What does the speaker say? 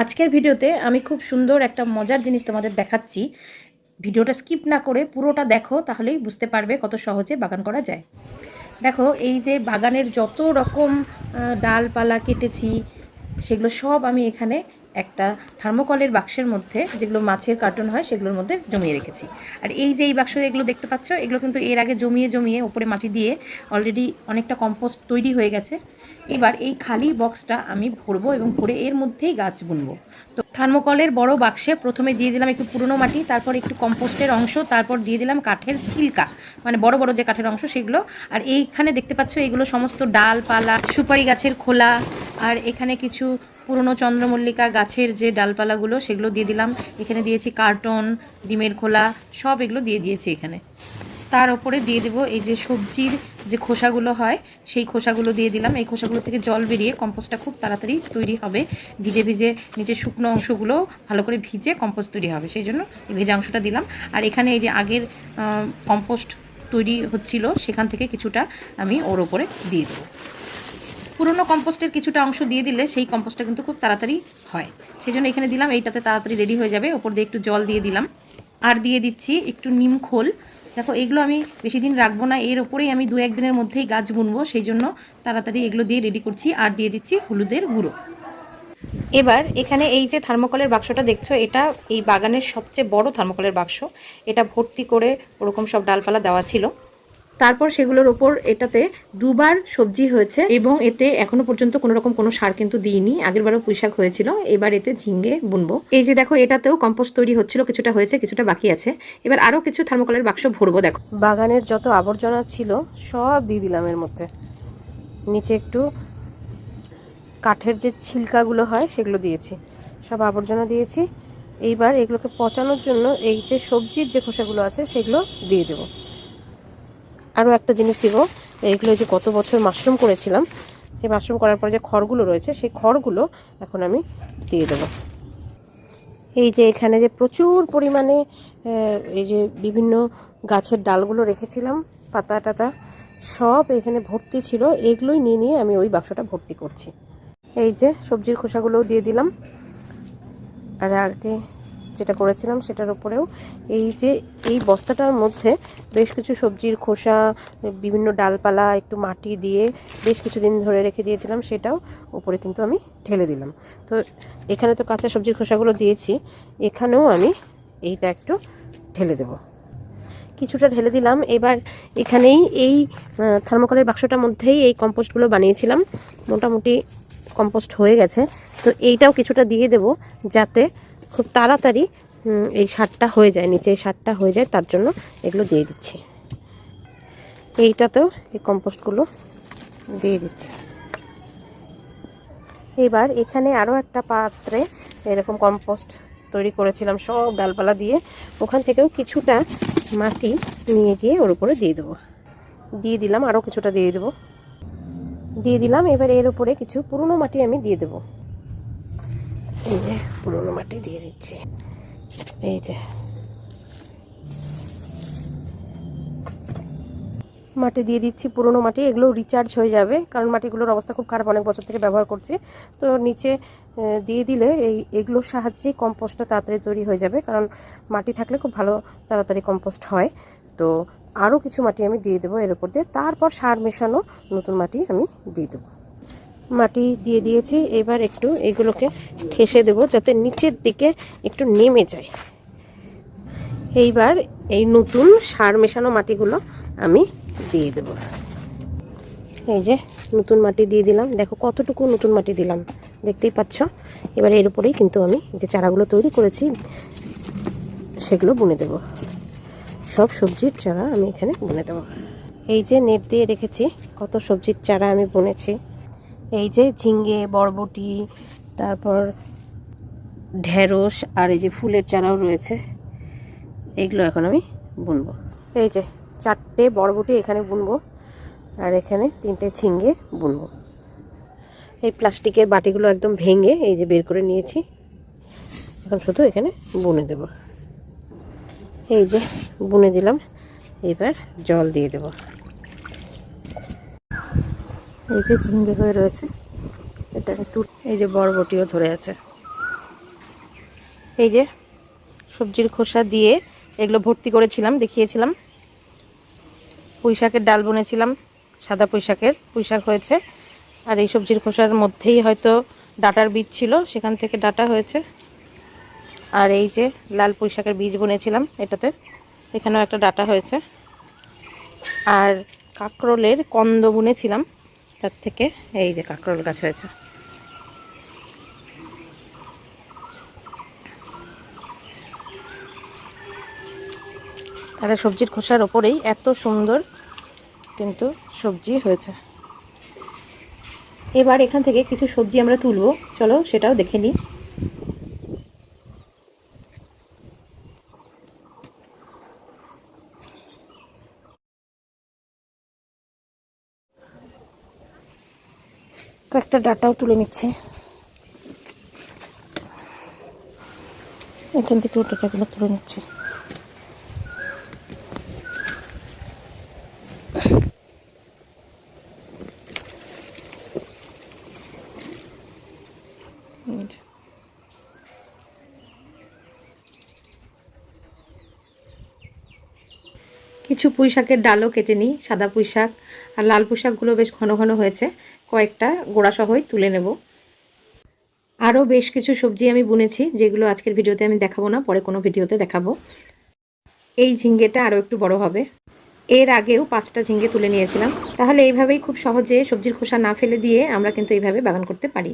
আজকের ভিডিওতে আমি খুব সুন্দর একটা মজার জিনিস তোমাদের দেখাচ্ছি। ভিডিওটা স্কিপ না করে পুরোটা দেখো, তাহলেই বুঝতে পারবে কত সহজে বাগান করা যায়। দেখো, এই যে বাগানের যত রকম ডালপালা কেটেছি, সেগুলো সব আমি এখানে একটা থার্মোকলের বাক্সের মধ্যে যেগুলো মাছের কার্টুন হয়, সেগুলোর মধ্যে জমিয়ে রেখেছি। আর এই যে এই বাক্স এগুলো দেখতে পাচ্ছ, এগুলো কিন্তু এর আগে জমিয়ে জমিয়ে ওপরে মাটি দিয়ে অলরেডি অনেকটা কম্পোস্ট তৈরি হয়ে গেছে। এবার এই খালি বক্সটা আমি ভরবো এবং ভরে এর মধ্যেই গাছ বুনবো। তো থার্মোকলের বড় বাক্সে প্রথমে দিয়ে দিলাম একটু পুরনো মাটি, তারপর একটু কম্পোস্টের অংশ, তারপর দিয়ে দিলাম কাঠের ছিলকা। মানে বড় বড় যে কাঠের অংশ সেগুলো। আর এইখানে দেখতে পাচ্ছ এগুলো সমস্ত ডাল পালা সুপারি গাছের খোলা, আর এখানে কিছু পুরনো চন্দ্রমল্লিকা গাছের যে ডালপালাগুলো, সেগুলো দিয়ে দিলাম। এখানে দিয়েছি কার্টন, ডিমের খোলা, সব এগুলো দিয়ে দিয়েছি এখানে। তার ওপরে দিয়ে দেবো এই যে সবজির যে খোসাগুলো হয়, সেই খোসাগুলো দিয়ে দিলাম। এই খোসাগুলো থেকে জল বেরিয়ে কম্পোস্টটা খুব তাড়াতাড়ি তৈরি হবে। ভিজে ভিজে নিচে শুকনো অংশগুলো ভালো করে ভিজে কম্পোস্ট তৈরি হবে। সেই জন্য এই ভেজা অংশটা দিলাম। আর এখানে এই যে আগের কম্পোস্ট তৈরি হচ্ছিল, সেখান থেকে কিছুটা আমি ওর ওপরে দিয়ে দেবো। পুরনো কম্পোস্টের কিছুটা অংশ দিয়ে দিলে সেই কম্পোস্টটা কিন্তু খুব তাড়াতাড়ি হয়। সেই জন্য এখানে দিলাম, এইটাতে তাড়াতাড়ি রেডি হয়ে যাবে। ওপর দিয়ে একটু জল দিয়ে দিলাম। আর দিয়ে দিচ্ছি একটু নিম খোল। দেখো, এগুলো আমি বেশি দিন রাখব না। এর ওপরেই আমি দু একদিনের মধ্যেই গাছ বুনবো। সেই জন্য তাড়াতাড়ি এগুলো দিয়ে রেডি করছি। আর দিয়ে দিচ্ছি হলুদের গুঁড়ো। এবার এখানে এই যে থার্মোকলের বাক্সটা দেখছ, এটা এই বাগানের সবচেয়ে বড় থার্মোকলের বাক্স। এটা ভর্তি করে ওরকম সব ডালপালা দেওয়া ছিল। তারপর সেগুলোর ওপর এটাতে দুবার সবজি হয়েছে এবং এতে এখনও পর্যন্ত কোনো রকম কোনো সার কিন্তু দিইনি। আগের বারও পুঁইশাক হয়েছিল, এবার এতে ঝিঙ্গে বুনবো। এই যে দেখো, এটাতেও কম্পোস্ট তৈরি হচ্ছিল, কিছুটা হয়েছে, কিছুটা বাকি আছে। এবার আরও কিছু থার্মোকলের বাক্স ভরবো, দেখো। বাগানের যত আবর্জনা ছিল, সব দিয়ে দিলাম এর মধ্যে। নিচে একটু কাঠের যে ছিলকাগুলো হয়, সেগুলো দিয়েছি। সব আবর্জনা দিয়েছি। এইবার এগুলোকে পচানোর জন্য এই যে সবজির যে খোসাগুলো আছে, সেগুলো দিয়ে দেবো। আরও একটা জিনিস দিব। এইগুলো যে গত বছর মাশরুম করেছিলাম, সেই মাশরুম করার পর যে খড়গুলো রয়েছে, সেই খড়গুলো এখন আমি দিয়ে দেবো। এই যে এখানে যে প্রচুর পরিমাণে এই যে বিভিন্ন গাছের ডালগুলো রেখেছিলাম, পাতা টাতা, সব এখানে ভর্তি ছিল। এগুলোই নিয়ে নিয়ে আমি ওই বাক্সটা ভর্তি করছি। এই যে সবজির খোসাগুলোও দিয়ে দিলাম। আর আগে যেটা করেছিলাম সেটার উপরেও এই যে এই বস্তাটার মধ্যে বেশ কিছু সবজির খোসা, বিভিন্ন ডালপালা, একটু মাটি দিয়ে বেশ কিছুদিন ধরে রেখে দিয়েছিলাম, সেটাও উপরে কিন্তু আমি ঢেলে দিলাম। তো এখানে তো কাঁচা সবজির খোসাগুলো দিয়েছি, এখানেও আমি এইটা একটু ঢেলে দেবো। কিছুটা ঢেলে দিলাম, এবার এখানেই এই থার্মোকলের বাক্সটার মধ্যেই এই কম্পোস্টগুলো বানিয়েছিলাম, মোটামুটি কম্পোস্ট হয়ে গেছে। তো এইটাও কিছুটা দিয়ে দেব, যাতে খুব তাড়াতাড়ি এই সারটা হয়ে যায়, নিচে এই সারটা হয়ে যায়, তার জন্য এগুলো দিয়ে দিচ্ছি। এইটাতেও এই কম্পোস্টগুলো দিয়ে দিচ্ছি। এবার এখানে আরও একটা পাত্রে এরকম কম্পোস্ট তৈরি করেছিলাম, সব ডালপালা দিয়ে। ওখান থেকেও কিছুটা মাটি নিয়ে গিয়ে ওর উপরে দিয়ে দেবো। দিয়ে দিলাম, আরও কিছুটা দিয়ে দেবো। দিয়ে দিলাম, এবার এর উপরে কিছু পুরনো মাটি আমি দিয়ে দেবো। এই যে পুরনো মাটি দিয়ে দিচ্ছি। এই যে। মাটি দিয়ে দিচ্ছি পুরনো মাটি, এগুলো রিচার্জ হয়ে যাবে, কারণ মাটিগুলোর অবস্থা খুব খারাপ, অনেক বছর থেকে ব্যবহার করছি। তো নিচে দিয়ে দিলে এই, এগুলোর সাহায্যে কম্পোস্টটা তাড়াতাড়ি তৈরি হয়ে যাবে, কারণ মাটি থাকলে খুব ভালো তাড়াতাড়ি কম্পোস্ট হয়। তো আরও কিছু মাটি আমি দিয়ে দেবো এর উপর দিয়ে, তারপর সার মেশানো নতুন মাটি আমি দিয়ে দেবো। মাটি দিয়ে দিয়েছি। এবার একটু এগুলোকে ঠেসে দেবো যাতে নিচের দিকে একটু নেমে যায়। এইবার এই নতুন সার মেশানো মাটিগুলো আমি দিয়ে দেব। এই যে নতুন মাটি দিয়ে দিলাম। দেখো কতটুকু নতুন মাটি দিলাম। দেখতেই পাচ্ছ? এবার এর উপরেই কিন্তু আমি যে চারাগুলো তৈরি করেছি, সেগুলো বুনে দেব। সব সবজির চারা আমি এখানে বুনে দেবো। এই যে নেট দিয়ে রেখেছি, কত সবজির চারা আমি বুনেছি। এই যে ঝিঙ্গে বরবটি, তারপর ঢেঁড়স আর এই যে ফুলের চারাও রয়েছে। এগুলো এখন আমি বুনবো। এই যে চারটে বরবটি এখানে বুনবো আর এখানে তিনটে ঝিঙ্গে বুনবো। এই প্লাস্টিকের বাটিগুলো একদম ভেঙে এই যে বের করে নিয়েছি। এখন শুধু এখানে বুনে দেব। এই যে বুনে দিলাম, এবার জল দিয়ে দেব। এই যে ঝিঙ্গে হয়ে রয়েছে, এটা একটু এই যে বরবটিও ধরে আছে। এই যে সবজির খোসা দিয়ে এগুলো ভর্তি করেছিলাম, দেখিয়েছিলাম। পুঁই শাকের ডাল বনেছিলাম, সাদা পুঁইশাকের, পুঁইশাক হয়েছে। আর এই সবজির খোসার মধ্যেই হয়তো ডাটার বীজ ছিল, সেখান থেকে ডাটা হয়েছে। আর এই যে লাল পুঁই শাকের বীজ বুনেছিলাম এটাতে, এখানেও একটা ডাটা হয়েছে। আর কাঁকরোলের কন্দ বুনেছিলাম তার থেকে এই যে কাঁকরোল গাছ হয়েছে। তাহলে সবজির খোসার ওপরেই এত সুন্দর কিন্তু সবজি হয়েছে। এবার এখান থেকে কিছু সবজি আমরা তুলবো। চলো সেটাও দেখে নিই। কয়েকটা ডাটাও তুলে নিচ্ছে। এখান থেকে ডাটাগুলো তুলে নিচ্ছে। কিছু পুঁই শাকের ডালও কেটে নিই, সাদা পুঁই শাক আর লাল পুঁই শাকগুলো বেশ ঘন ঘন হয়েছে। কয়েকটা গোড়া সহই তুলে নেব। আরও বেশ কিছু সবজি আমি বুনেছি, যেগুলো আজকের ভিডিওতে আমি দেখাবো না, পরে কোনো ভিডিওতে দেখাবো। এই ঝিঙ্গেটা আরও একটু বড় হবে। এর আগেও পাঁচটা ঝিঙ্গে তুলে নিয়েছিলাম। তাহলে এইভাবেই খুব সহজে সবজির খোসা না ফেলে দিয়ে আমরা কিন্তু এইভাবে বাগান করতে পারি।